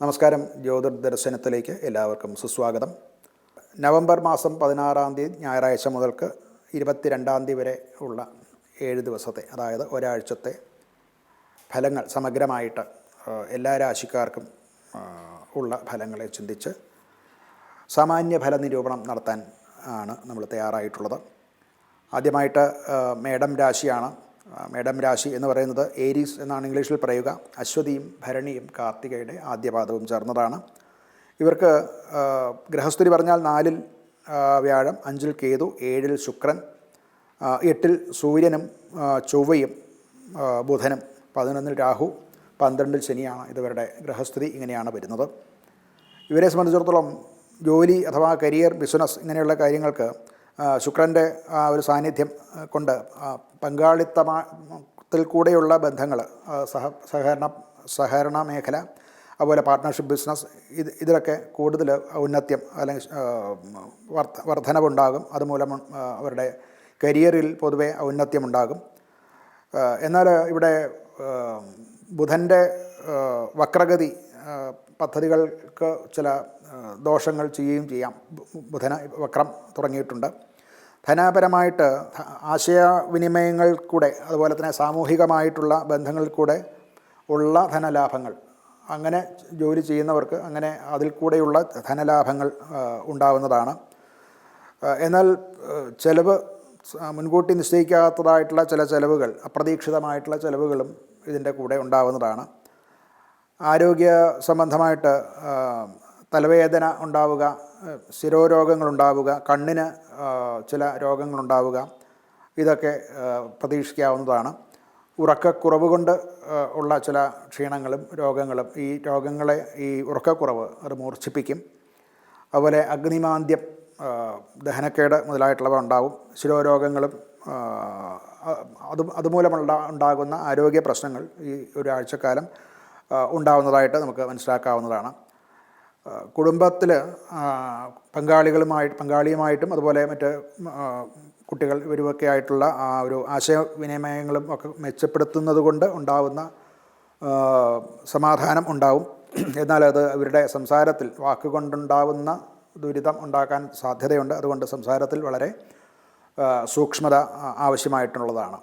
നമസ്കാരം. ജ്യോതിർ ദർശനത്തിലേക്ക് എല്ലാവർക്കും സുസ്വാഗതം. നവംബർ മാസം പതിനാറാം തീയതി ഞായറാഴ്ച മുതൽക്ക് ഇരുപത്തിരണ്ടാം തീയതി വരെ ഉള്ള ഏഴ് ദിവസത്തെ അതായത് ഒരാഴ്ചത്തെ ഫലങ്ങൾ സമഗ്രമായിട്ട് എല്ലാ രാശിക്കാർക്കും ഉള്ള ഫലങ്ങളെ ചിന്തിച്ച് സാമാന്യ ഫല നിരൂപണം നടത്താൻ ആണ് നമ്മൾ തയ്യാറായിട്ടുള്ളത്. ആദ്യമായിട്ട് മേഡം രാശിയാണ് മേടം രാശി എന്ന് പറയുന്നത് ഏരീസ് എന്നാണ് ഇംഗ്ലീഷിൽ പറയുക. അശ്വതിയും ഭരണിയും കാർത്തികയുടെ ആദ്യപാദവും ചേർന്നതാണ്. ഇവർക്ക് ഗൃഹസ്ഥിതി പറഞ്ഞാൽ നാലിൽ വ്യാഴം അഞ്ചിൽ കേതു ഏഴിൽ ശുക്രൻ എട്ടിൽ സൂര്യനും ചൊവ്വയും ബുധനും പതിനൊന്നിൽ രാഹു പന്ത്രണ്ടിൽ ശനിയാണ് ഇതുവരുടെ ഗൃഹസ്ഥിതി ഇങ്ങനെയാണ് വരുന്നത്. ഇവരെ സംബന്ധിച്ചിടത്തോളം ജോലി അഥവാ കരിയർ ബിസിനസ് ഇങ്ങനെയുള്ള കാര്യങ്ങൾക്ക് ശുക്രന്റെ ആ ഒരു സാന്നിധ്യം കൊണ്ട് പങ്കാളിത്തത്തിൽ കൂടെയുള്ള ബന്ധങ്ങൾ സഹ സഹകരണ സഹകരണ മേഖല അതുപോലെ പാർട്ട്ണർഷിപ്പ് ബിസിനസ് ഇത് ഇതിലൊക്കെ കൂടുതൽ ഔന്നത്യം അല്ലെങ്കിൽ വർ വർധനവുണ്ടാകും. അതുമൂലം അവരുടെ കരിയറിൽ പൊതുവേ ഔന്നത്യമുണ്ടാകും. എന്നാൽ ഇവിടെ ബുധന്റെ വക്രഗതി പദ്ധതികൾക്ക് ചില ദോഷങ്ങൾ ചെയ്യുകയും ചെയ്യാം. ബുധന വക്രം തുടങ്ങിയിട്ടുണ്ട്. ധനപരമായിട്ട് ആശയവിനിമയങ്ങൾ കൂടെ അതുപോലെ തന്നെ സാമൂഹികമായിട്ടുള്ള ബന്ധങ്ങളിൽ കൂടെ ഉള്ള ധനലാഭങ്ങൾ. അങ്ങനെ ജോലി ചെയ്യുന്നവർക്ക് അങ്ങനെ അതിൽ കൂടെയുള്ള ധനലാഭങ്ങൾ ഉണ്ടാവുന്നതാണ്. എന്നാൽ ചിലവ് മുൻകൂട്ടി നിശ്ചയിക്കാത്തതായിട്ടുള്ള ചില ചിലവുകൾ അപ്രതീക്ഷിതമായിട്ടുള്ള ചിലവുകളും ഇതിന്റെ കൂടെ ഉണ്ടാവുന്നതാണ്. ആരോഗ്യ സംബന്ധമായിട്ട് തലവേദന ഉണ്ടാവുക ശിരോരോഗങ്ങളുണ്ടാവുക കണ്ണിന് ചില രോഗങ്ങളുണ്ടാവുക ഇതൊക്കെ പ്രതീക്ഷിക്കാവുന്നതാണ്. ഉറക്കക്കുറവ് കൊണ്ട് ഉള്ള ചില ക്ഷീണങ്ങളും രോഗങ്ങളും ഈ രോഗങ്ങളെ ഈ ഉറക്കക്കുറവ് അത് മൂർച്ഛിപ്പിക്കും. അതുപോലെ അഗ്നിമാന്ദ്യം ദഹനക്കേട് മുതലായിട്ടുള്ളവ ഉണ്ടാവും. ശിരോരോഗങ്ങളും അത് അതുമൂലമുള്ള ഉണ്ടാകുന്ന ആരോഗ്യ പ്രശ്നങ്ങൾ ഈ ഒരാഴ്ചക്കാലം ആ, ഉണ്ടാവുന്നതായിട്ട് നമുക്ക് മനസ്സിലാക്കാവുന്നതാണ്. കുടുംബത്തിൽ പങ്കാളികളുമായി പങ്കാളിയുമായിട്ടും അതുപോലെ മറ്റ് കുട്ടികൾ ഇവരുമൊക്കെ ആയിട്ടുള്ള ആ ഒരു ആശയവിനിമയങ്ങളും ഒക്കെ മെച്ചപ്പെടുത്തുന്നത് കൊണ്ട് ഉണ്ടാവുന്ന സമാധാനം ഉണ്ടാവും. എന്നാൽ അത് അവരുടെ സംസാരത്തിൽ വാക്കുകൊണ്ടുണ്ടാവുന്ന ദുരിതം ഉണ്ടാക്കാൻ സാധ്യതയുണ്ട്. അതുകൊണ്ട് സംസാരത്തിൽ വളരെ സൂക്ഷ്മത ആവശ്യമായിട്ടുള്ളതാണ്.